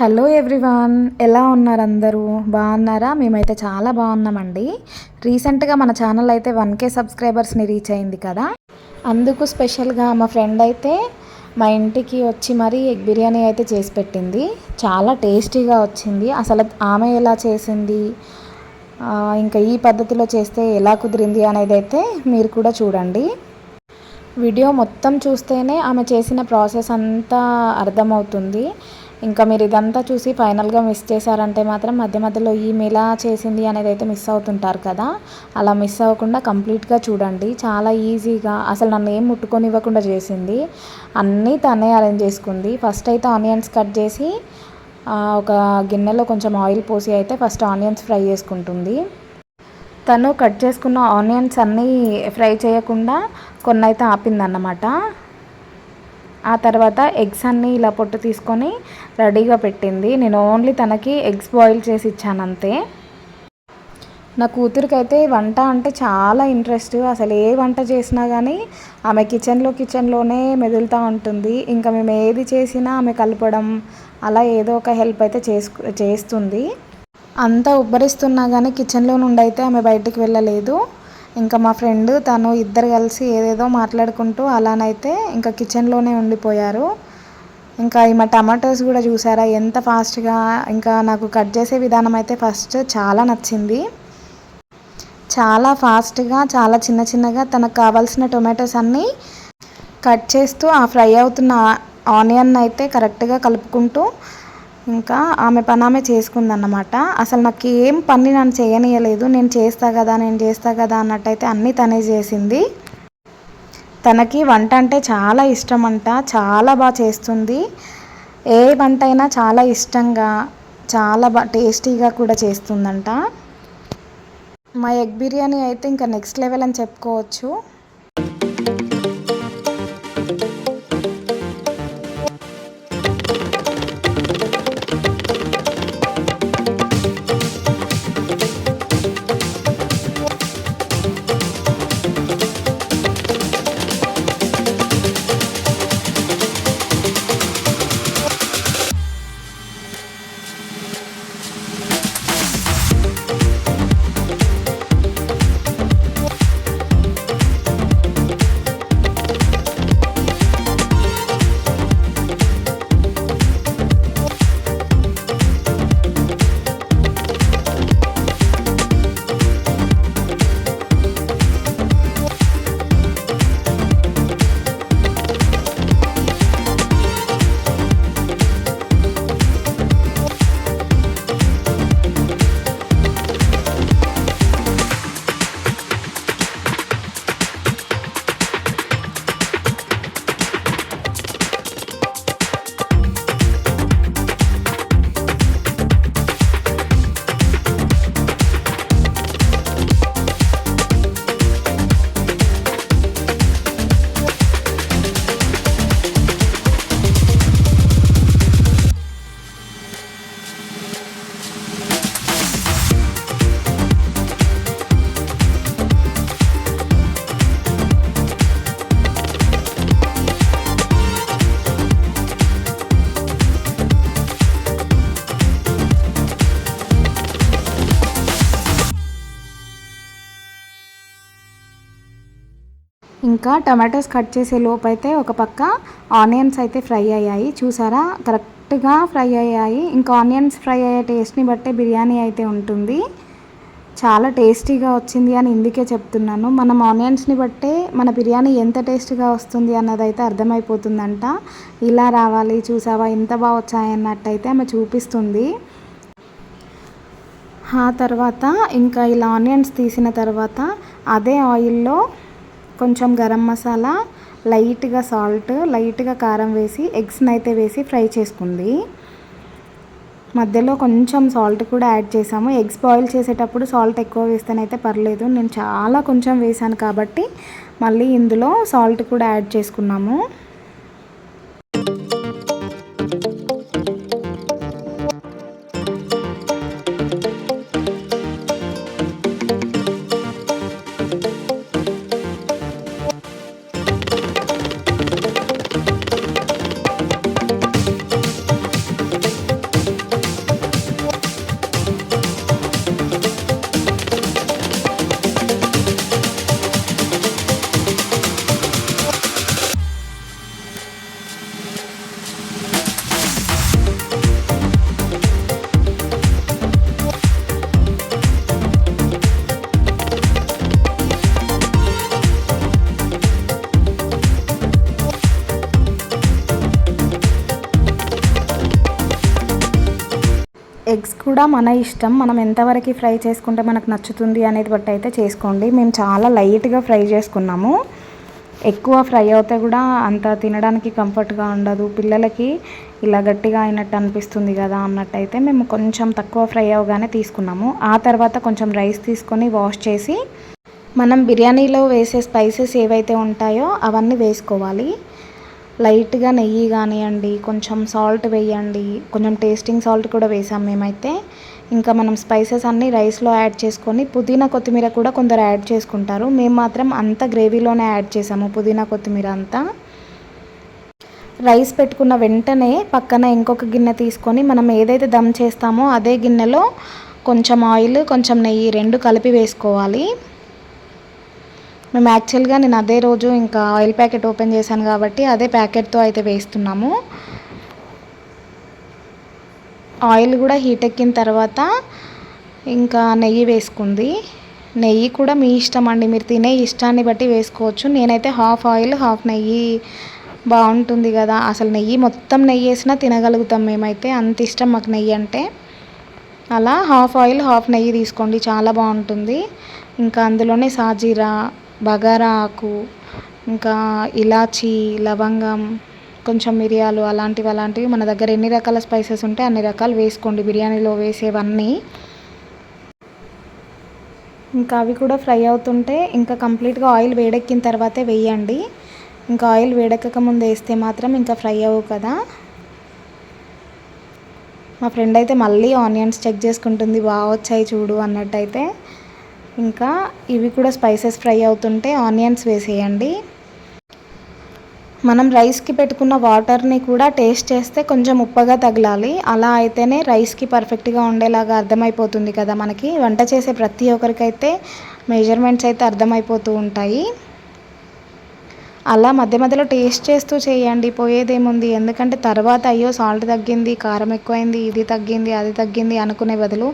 Hello everyone ఎలా ఉన్నారు అందరూ బాగున్నారా? మేమైతే చాలా బాగున్నామండి. రీసెంట్గా మన ఛానల్ అయితే వన్ కే సబ్స్క్రైబర్స్ని రీచ్ అయింది కదా. అందుకు స్పెషల్గా మా ఫ్రెండ్ అయితే మా ఇంటికి వచ్చి మరీ ఎగ్ బిర్యానీ అయితే చేసి పెట్టింది. చాలా టేస్టీగా వచ్చింది. అసలు ఆమె ఎలా చేసింది? ఇంకా ఈ పద్ధతిలో చేస్తే ఎలా కుదిరింది అనేది అయితే మీరు కూడా చూడండి. వీడియో మొత్తం చూస్తేనే ఆమె చేసిన ప్రాసెస్ అంతా అర్థమవుతుంది. ఇంకా మీరు ఇదంతా చూసి ఫైనల్గా మిస్ చేశారంటే మాత్రం మధ్య మధ్యలో ఈ ఎలా చేసింది అనేది అయితే మిస్ అవుతుంటారు కదా. అలా మిస్ అవ్వకుండా కంప్లీట్గా చూడండి. చాలా ఈజీగా అసలు నన్ను ఏం ముట్టుకొనివ్వకుండా చేసింది. అన్నీ తనే అరేంజ్ చేసుకుంది. ఫస్ట్ అయితే ఆనియన్స్ కట్ చేసి ఒక గిన్నెలో కొంచెం ఆయిల్ పోసి అయితే ఫస్ట్ ఆనియన్స్ ఫ్రై చేసుకుంటుంది. తను కట్ చేసుకున్న ఆనియన్స్ అన్నీ ఫ్రై చేయకుండా కొన్ని అయితే ఆపిందన్నమాట. ఆ తర్వాత ఎగ్స్ అన్నీ ఇలా పొట్టు తీసుకొని రెడీగా పెట్టింది. నేను ఓన్లీ తనకి ఎగ్స్ బాయిల్ చేసి ఇచ్చాను అంతే. నా కూతురికి అయితే వంట అంటే చాలా ఇంట్రెస్ట్. అసలు ఏ వంట చేసినా కానీ ఆమె కిచెన్లో కిచెన్లోనే మెదులుతూ ఉంటుంది. ఇంకా మేము ఏది చేసినా ఆమె కలపడం అలా ఏదో ఒక హెల్ప్ అయితే చేసుకు చేస్తుంది. అంతా ఉబ్బరిస్తున్నా కానీ కిచెన్లో నుండి అయితే ఆమె బయటికి వెళ్ళలేదు. ఇంకా మా ఫ్రెండ్ తను ఇద్దరు కలిసి ఏదేదో మాట్లాడుకుంటూ అలానైతే ఇంకా కిచెన్లోనే ఉండిపోయారు. ఇంకా ఈ మా టమాటోస్ కూడా చూసారా ఎంత ఫాస్ట్గా ఇంకా నాకు కట్ చేసే విధానం అయితే ఫస్ట్ చాలా నచ్చింది. చాలా ఫాస్ట్గా చాలా చిన్న చిన్నగా తనకు కావాల్సిన టొమాటోస్ అన్నీ కట్ చేస్తూ ఆ ఫ్రై అవుతున్న ఆనియన్ అయితే కరెక్ట్గా కలుపుకుంటూ ఇంకా ఆమె పని ఆమె చేసుకుందన్నమాట. అసలు నాకు ఏం పని నన్ను చేయనీయలేదు. నేను చేస్తా కదా నేను చేస్తా కదా అన్నట్టయితే అన్నీ తనే చేసింది. తనకి వంట అంటే చాలా ఇష్టం అంట చాలా బాగా చేస్తుంది. ఏ వంట అయినా చాలా ఇష్టంగా చాలా బాగా టేస్టీగా కూడా చేస్తుందంట. మా ఎగ్ బిర్యానీ అయితే ఇంకా నెక్స్ట్ లెవెల్ అని చెప్పుకోవచ్చు. ఇంకా టమాటోస్ కట్ చేసే లోపు అయితే ఒక పక్క ఆనియన్స్ అయితే ఫ్రై అయ్యాయి. చూసారా? కరెక్ట్గా ఫ్రై అయ్యాయి. ఇంకా ఆనియన్స్ ఫ్రై అయ్యే టేస్ట్ని బట్టే బిర్యానీ అయితే ఉంటుంది. చాలా టేస్టీగా వచ్చింది అని ఇందుకే చెప్తున్నాను. మనం ఆనియన్స్ని బట్టే మన బిర్యానీ ఎంత టేస్ట్గా వస్తుంది అన్నది అయితే అర్థమైపోతుందంట. ఇలా రావాలి. చూసావా? ఎంత బాగా వచ్చాయన్నట్టయితే ఆమె చూపిస్తుంది. ఆ తర్వాత ఇంకా ఇలా ఆనియన్స్ తీసిన తర్వాత అదే ఆయిల్లో కొంచెం గరం మసాలా లైట్గా సాల్ట్ లైట్గా కారం వేసి ఎగ్స్ని అయితే వేసి ఫ్రై చేసుకుంది. మధ్యలో కొంచెం సాల్ట్ కూడా యాడ్ చేసాము. ఎగ్స్ బాయిల్ చేసేటప్పుడు సాల్ట్ ఎక్కువ వేస్తేనైతే పర్లేదు. నేను చాలా కొంచెం వేసాను కాబట్టి మళ్ళీ ఇందులో సాల్ట్ కూడా యాడ్ చేసుకున్నాము. ఎగ్స్ కూడా మన ఇష్టం. మనం ఎంతవరకు ఫ్రై చేసుకుంటే మనకు నచ్చుతుంది అనేది బట్టి అయితే చేసుకోండి. మేము చాలా లైట్గా ఫ్రై చేసుకున్నాము. ఎక్కువ ఫ్రై అవుతే కూడా అంత తినడానికి కంఫర్ట్గా ఉండదు. పిల్లలకి ఇలా గట్టిగా అయినట్టు అనిపిస్తుంది కదా అన్నట్టయితే మేము కొంచెం తక్కువ ఫ్రై అవగానే తీసుకున్నాము. ఆ తర్వాత కొంచెం రైస్ తీసుకొని వాష్ చేసి మనం బిర్యానీలో వేసే స్పైసెస్ ఏవైతే ఉంటాయో అవన్నీ వేసుకోవాలి. లైట్గా నెయ్యి కానివ్వండి కొంచెం సాల్ట్ వేయండి. కొంచెం టేస్టింగ్ సాల్ట్ కూడా వేసాం మేమైతే. ఇంకా మనం స్పైసెస్ అన్నీ రైస్లో యాడ్ చేసుకొని పుదీనా కొత్తిమీర కూడా కొందరు యాడ్ చేసుకుంటారు. మేము మాత్రం అంత గ్రేవీలోనే యాడ్ చేసాము పుదీనా కొత్తిమీర అంతా. రైస్ పెట్టుకున్న వెంటనే పక్కన ఇంకొక గిన్నె తీసుకొని మనం ఏదైతే దమ్ చేస్తామో అదే గిన్నెలో కొంచెం ఆయిల్ కొంచెం నెయ్యి రెండు కలిపి వేసుకోవాలి. మేము యాక్చువల్గా నేను అదే రోజు ఇంకా ఆయిల్ ప్యాకెట్ ఓపెన్ చేశాను కాబట్టి అదే ప్యాకెట్తో అయితే వేస్తున్నాము. ఆయిల్ కూడా హీట్ ఎక్కిన తర్వాత ఇంకా నెయ్యి వేసుకుంది. నెయ్యి కూడా మీ ఇష్టం అండి. మీరు తినే ఇష్టాన్ని బట్టి వేసుకోవచ్చు. నేనైతే హాఫ్ ఆయిల్ హాఫ్ నెయ్యి బాగుంటుంది కదా. అసలు నెయ్యి మొత్తం నెయ్యి వేసినా తినగలుగుతాం మేమైతే. అంత ఇష్టం మాకు నెయ్యి అంటే. అలా హాఫ్ ఆయిల్ హాఫ్ నెయ్యి తీసుకోండి. చాలా బాగుంటుంది. ఇంకా అందులోనే సాజీరా బగారా ఆకు ఇంకా ఇలాచి లవంగం కొంచెం మిరియాలు అలాంటివి అలాంటివి. మన దగ్గర ఎన్ని రకాల స్పైసెస్ ఉంటే అన్ని రకాలు వేసుకోండి. బిర్యానీలో వేసేవన్నీ. ఇంకా అవి కూడా ఫ్రై అవుతుంటే ఇంకా కంప్లీట్గా ఆయిల్ వేడెక్కిన తర్వాతే వేయండి. ఇంకా ఆయిల్ వేడెక్కక ముందు వేస్తే మాత్రం ఇంకా ఫ్రై అవ్వు కదా. మా ఫ్రెండ్ అయితే మళ్ళీ ఆనియన్స్ చెక్ చేసుకుంటుంది. బాగా వచ్చాయి చూడు అన్నట్టయితే. ఇంకా ఇవి కూడా స్పైసెస్ ఫ్రై అవుతుంటే ఆనియన్స్ వేసేయండి. మనం రైస్కి పెట్టుకున్న వాటర్ని కూడా టేస్ట్ చేస్తే కొంచెం ఉప్పగా తగలాలి. అలా అయితేనే రైస్కి పర్ఫెక్ట్గా ఉండేలాగా అర్థమైపోతుంది కదా మనకి. వంట చేసే ప్రతి ఒక్కరికైతే మెజర్మెంట్స్ అయితే అర్థమైపోతూ ఉంటాయి. అలా మధ్య మధ్యలో టేస్ట్ చేస్తూ చేయండి పోయేదేముంది? ఎందుకంటే తర్వాత అయ్యో సాల్ట్ తగ్గింది కారం ఎక్కువైంది ఇది తగ్గింది అది తగ్గింది అనుకునే బదులు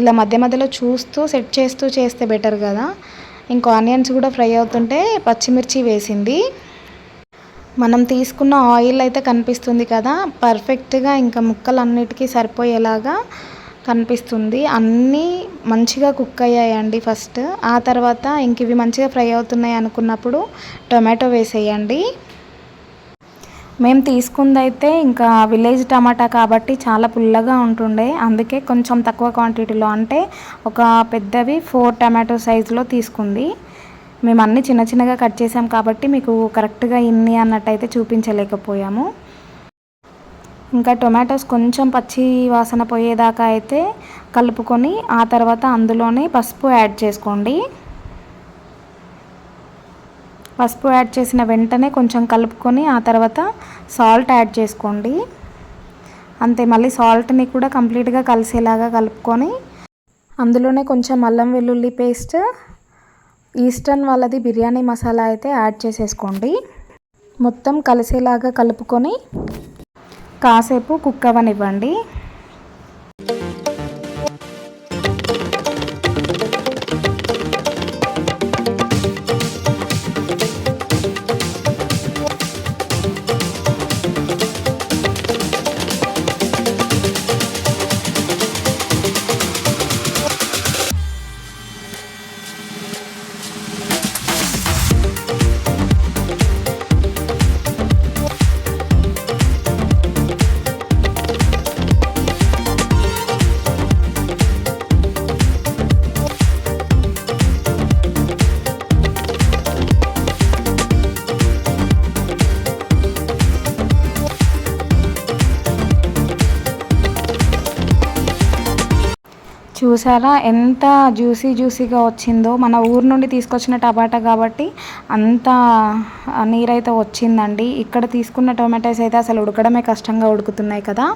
ఇలా మధ్య మధ్యలో చూస్తూ సెట్ చేస్తూ చేస్తే బెటర్ కదా. ఇంకా ఆనియన్స్ కూడా ఫ్రై అవుతుంటే పచ్చిమిర్చి వేసింది. మనం తీసుకున్న ఆయిల్ అయితే కనిపిస్తుంది కదా పర్ఫెక్ట్గా ఇంకా ముక్కలు అన్నిటికీ సరిపోయేలాగా కనిపిస్తుంది. అన్నీ మంచిగా కుక్ అయ్యాయండి ఫస్ట్. ఆ తర్వాత ఇంక ఇవి మంచిగా ఫ్రై అవుతున్నాయి అనుకున్నప్పుడు టొమాటో వేసేయండి. మేము తీసుకుందైతే ఇంకా విలేజ్ టమాటా కాబట్టి చాలా పుల్లగా ఉంటుండే. అందుకే కొంచెం తక్కువ క్వాంటిటీలో అంటే ఒక పెద్దవి ఫోర్ టమాటో సైజులో తీసుకుంది. మేము అన్నీ చిన్న చిన్నగా కట్ చేసాం కాబట్టి మీకు కరెక్ట్గా ఇన్ని అన్నట్టయితే చూపించలేకపోయాము. ఇంకా టొమాటోస్ కొంచెం పచ్చి వాసన పోయేదాకా అయితే కలుపుకొని ఆ తర్వాత అందులోనే పసుపు యాడ్ చేసుకోండి. పసుపు యాడ్ చేసిన వెంటనే కొంచెం కలుపుకొని ఆ తర్వాత సాల్ట్ యాడ్ చేసుకోండి. అంతే మళ్ళీ సాల్ట్ని కూడా కంప్లీట్గా కలిసేలాగా కలుపుకొని అందులోనే కొంచెం అల్లం వెల్లుల్లి పేస్ట్ ఈస్టర్న్ వాళ్ళది బిర్యానీ మసాలా అయితే యాడ్ చేసేసుకోండి. మొత్తం కలిసేలాగా కలుపుకొని కాసేపు కుక్ అవ్వనివ్వండి చూసారా? ఎంత జ్యూసీ జ్యూసీగా వచ్చిందో. మన ఊరు నుండి తీసుకొచ్చిన టమాటా కాబట్టి అంత నీరైతే వచ్చిందండి. ఇక్కడ తీసుకున్న టొమాటోస్ అయితే అసలు ఉడకడమే కష్టంగా ఉడుకుతున్నాయి కదా.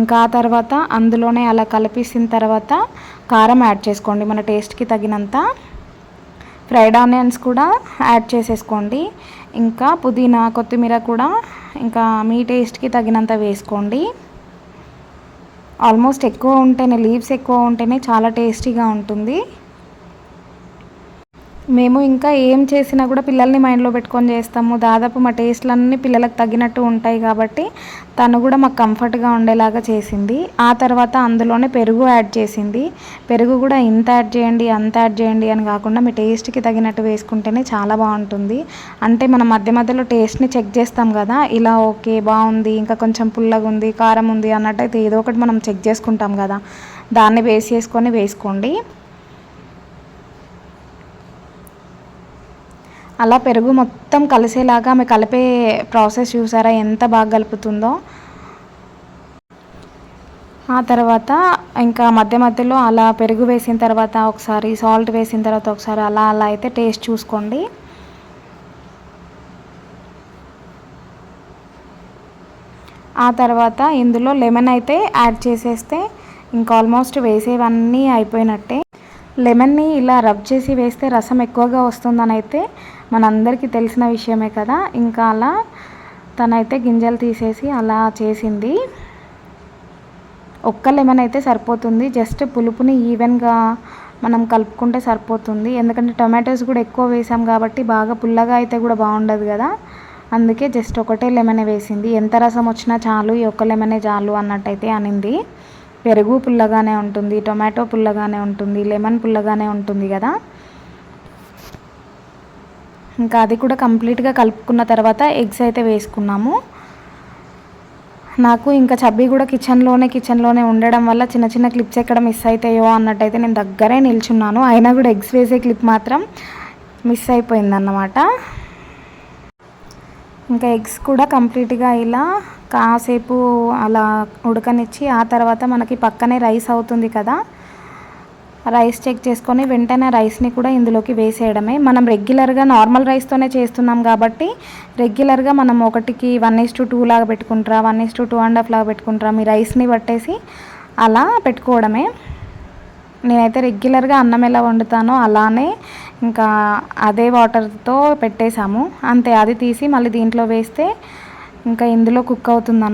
ఇంకా ఆ తర్వాత అందులోనే అలా కలిపేసిన తర్వాత కారం యాడ్ చేసుకోండి. మన టేస్ట్కి తగినంత. ఫ్రైడ్ ఆనియన్స్ కూడా యాడ్ చేసేసుకోండి. ఇంకా పుదీనా కొత్తిమీర కూడా ఇంకా మీ టేస్ట్కి తగినంత వేసుకోండి. ఆల్మోస్ట్ ఎక్కువ ఉంటేనే లీవ్స్ ఎక్కువ ఉంటేనే చాలా టేస్టీగా ఉంటుంది. మేము ఇంకా ఏం చేసినా కూడా పిల్లల్ని మైండ్లో పెట్టుకొని చేస్తాము. దాదాపు మా టేస్ట్లన్నీ పిల్లలకు తగ్గినట్టు ఉంటాయి కాబట్టి తను కూడా మాకు కంఫర్ట్గా ఉండేలాగా చేసింది. ఆ తర్వాత అందులోనే పెరుగు యాడ్ చేసింది. పెరుగు కూడా ఇంత యాడ్ చేయండి అంత యాడ్ చేయండి అని కాకుండా మీ టేస్ట్కి తగినట్టు వేసుకుంటేనే చాలా బాగుంటుంది. అంటే మనం మధ్య మధ్యలో టేస్ట్ని చెక్ చేస్తాం కదా ఇలా ఓకే బాగుంది ఇంకా కొంచెం పుల్లగా ఉంది కారం ఉంది అన్నట్టయితే ఏదో ఒకటి మనం చెక్ చేసుకుంటాం కదా. దాన్ని బేస్ చేసుకొని వేసుకోండి. అలా పెరుగు మొత్తం కలిసేలాగా ఆమె కలిపే ప్రాసెస్ చూసారా? ఎంత బాగా కలుపుతుందో. ఆ తర్వాత ఇంకా మధ్య మధ్యలో అలా పెరుగు వేసిన తర్వాత ఒకసారి సాల్ట్ వేసిన తర్వాత ఒకసారి అలా అలా అయితే టేస్ట్ చూసుకోండి. ఆ తర్వాత ఇందులో లెమన్ అయితే యాడ్ చేసేస్తే ఇంకా ఆల్మోస్ట్ వేసేవన్నీ అయిపోయినట్టే. లెమన్ని ఇలా రబ్ చేసి వేస్తే రసం ఎక్కువగా వస్తుందని అయితే మనందరికీ తెలిసిన విషయమే కదా. ఇంకా అలా తనైతే గింజలు తీసేసి అలా చేసింది. ఒక్క లెమన్ అయితే సరిపోతుంది. జస్ట్ పులుపుని ఈవెన్గా మనం కలుపుకుంటే సరిపోతుంది. ఎందుకంటే టొమాటోస్ కూడా ఎక్కువ వేసాం కాబట్టి బాగా పుల్లగా అయితే కూడా బాగుండదు కదా. అందుకే జస్ట్ ఒకటే లెమనే వేసింది. ఎంత రసం వచ్చినా చాలు ఈ ఒక్క లెమనే చాలు అన్నట్టయితే అనింది. పెరుగు పుల్లగానే ఉంటుంది టొమాటో పుల్లగానే ఉంటుంది లెమన్ పుల్లగానే ఉంటుంది కదా. ఇంకా అది కూడా కంప్లీట్గా కలుపుకున్న తర్వాత ఎగ్స్ అయితే వేసుకున్నాము. నాకు ఇంకా చబ్బీ కూడా కిచెన్లోనే కిచెన్లోనే ఉండడం వల్ల చిన్న చిన్న క్లిప్స్ ఎక్కడ మిస్ అవుతాయో అన్నట్టయితే నేను దగ్గరే నిల్చున్నాను. అయినా కూడా ఎగ్స్ వేసే క్లిప్ మాత్రం మిస్ అయిపోయిందన్నమాట. ఇంకా ఎగ్స్ కూడా కంప్లీట్గా ఇలా కాసేపు అలా ఉడకనిచ్చి ఆ తర్వాత మనకి పక్కనే రైస్ అవుతుంది కదా రైస్ చెక్ చేసుకొని వెంటనే రైస్ని కూడా ఇందులోకి వేసేయడమే. మనం రెగ్యులర్గా నార్మల్ రైస్తోనే చేస్తున్నాం కాబట్టి రెగ్యులర్గా మనం ఒకటికి వన్ ఇస్ టు టూ లాగా పెట్టుకుంటారా one is to two and half లాగా పెట్టుకుంటారా మీ రైస్ని పట్టేసి అలా పెట్టుకోవడమే. నేనైతే రెగ్యులర్గా అన్నం ఎలా వండుతానో అలానే ఇంకా అదే వాటర్తో పెట్టేశాము. అంతే అది తీసి మళ్ళీ దీంట్లో వేస్తే ఇంకా ఇందులో కుక్ అవుతుంది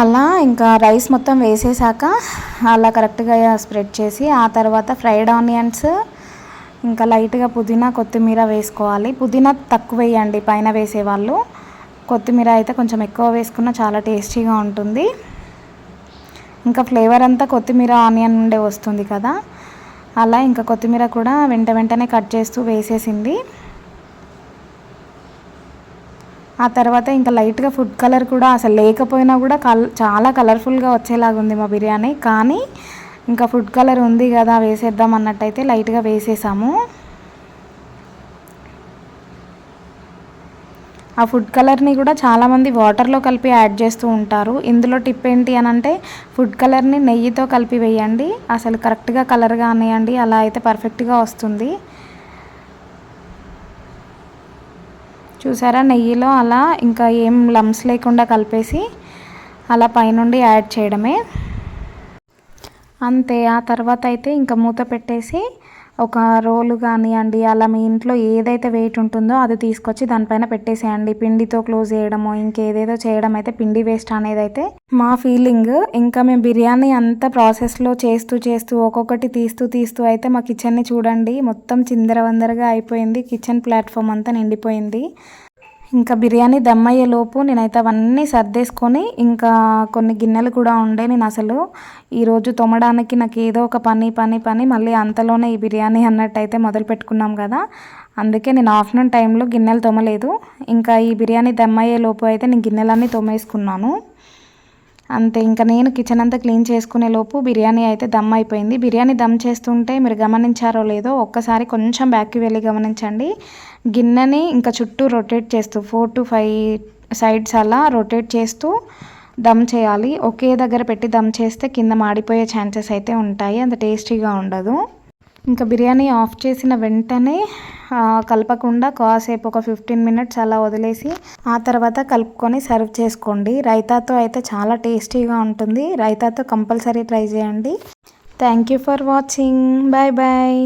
అలా ఇంకా రైస్ మొత్తం వేసేసాక అలా కరెక్ట్గా స్ప్రెడ్ చేసి ఆ తర్వాత ఫ్రైడ్ ఆనియన్స్ ఇంకా లైట్గా పుదీనా కొత్తిమీర వేసుకోవాలి. పుదీనా తక్కువ వేయండి పైన వేసేవాళ్ళు. కొత్తిమీర అయితే కొంచెం ఎక్కువ వేసుకున్న చాలా టేస్టీగా ఉంటుంది. ఇంకా ఫ్లేవర్ అంతా కొత్తిమీర ఆనియన్ నుండే వస్తుంది కదా. అలా ఇంకా కొత్తిమీర కూడా వెంట వెంటనే కట్ చేస్తూ వేసేసింది. ఆ తర్వాత ఇంకా లైట్గా ఫుడ్ కలర్ కూడా అసలు లేకపోయినా కూడా కల్ చాలా కలర్ఫుల్గా వచ్చేలాగా ఉంది మా బిర్యానీ. కానీ ఇంకా ఫుడ్ కలర్ ఉంది కదా వేసేద్దాం అన్నట్టయితే లైట్గా వేసేసాము. ఆ ఫుడ్ కలర్ని కూడా చాలామంది వాటర్లో కలిపి యాడ్ చేస్తూ ఉంటారు. ఇందులో టిప్ ఏంటి అని అంటే ఫుడ్ కలర్ని నెయ్యితో కలిపి వేయండి. అసలు కరెక్ట్గా కలర్ కానివ్వండి అలా అయితే పర్ఫెక్ట్గా వస్తుంది. చూసారా? నెయ్యిలో అలా ఇంకా ఏం లమ్స్ లేకుండా కలిపేసి అలా పైనుండి యాడ్ చేయడమే. అంతే ఆ తర్వాత అయితే ఇంకా మూత పెట్టేసి ఒక రోలు కానివ్వండి అలా మీ ఇంట్లో ఏదైతే వెయిట్ ఉంటుందో అది తీసుకొచ్చి దానిపైన పెట్టేసేయండి. పిండితో క్లోజ్ చేయడము ఇంకేదేదో చేయడం అయితే పిండి వేస్ట్ అనేది అయితే మా ఫీలింగ్ ఇంకా మేము బిర్యానీ అంతా ప్రాసెస్లో చేస్తూ చేస్తూ ఒక్కొక్కటి తీస్తూ తీస్తూ అయితే మా కిచెన్ని చూడండి. మొత్తం చిందరవందరగా అయిపోయింది. కిచెన్ ప్లాట్ఫామ్ అంతా నిండిపోయింది. ఇంకా బిర్యానీ దమ్మయ్యే లోపు నేనైతే అవన్నీ సర్దేసుకొని ఇంకా కొన్ని గిన్నెలు కూడా ఉండే నేను అసలు ఈరోజు తొమ్మడానికి నాకు ఏదో ఒక పని పని పని మళ్ళీ అంతలోనే ఈ బిర్యానీ అన్నట్టయితే మొదలు పెట్టుకున్నాం కదా. అందుకే నేను ఆఫ్టర్నూన్ టైంలో గిన్నెలు తోమలేదు. ఇంకా ఈ బిర్యానీ దమ్మయ్యే లోపు అయితే నేను గిన్నెలన్నీ తోమేసుకున్నాను. అంతే ఇంకా నేను కిచెన్ అంతా క్లీన్ చేసుకునే లోపు బిర్యానీ అయితే దమ్ అయిపోయింది. బిర్యానీ దమ్ చేస్తుంటే మీరు గమనించారో లేదో ఒక్కసారి కొంచెం బ్యాక్కి వెళ్ళి గమనించండి. గిన్నెని ఇంకా చుట్టూ రొటేట్ చేస్తూ ఫోర్ టు ఫైవ్ సైడ్స్ అలా రొటేట్ చేస్తూ దమ్ చేయాలి. ఒకే దగ్గర పెట్టి దమ్ చేస్తే కింద మాడిపోయే ఛాన్సెస్ అయితే ఉంటాయి. అంత టేస్టీగా ఉండదు. ఇంకా బిర్యానీ ఆఫ్ చేసిన వెంటనే కలపకుండా కాసేపు ఒక ఫిఫ్టీన్ మినిట్స్ అలా వదిలేసి ఆ తర్వాత కలుపుకొని సర్వ్ చేసుకోండి. రైతాతో అయితే చాలా టేస్టీగా ఉంటుంది. రైతాతో కంపల్సరీ ట్రై చేయండి. Thank you for watching bye bye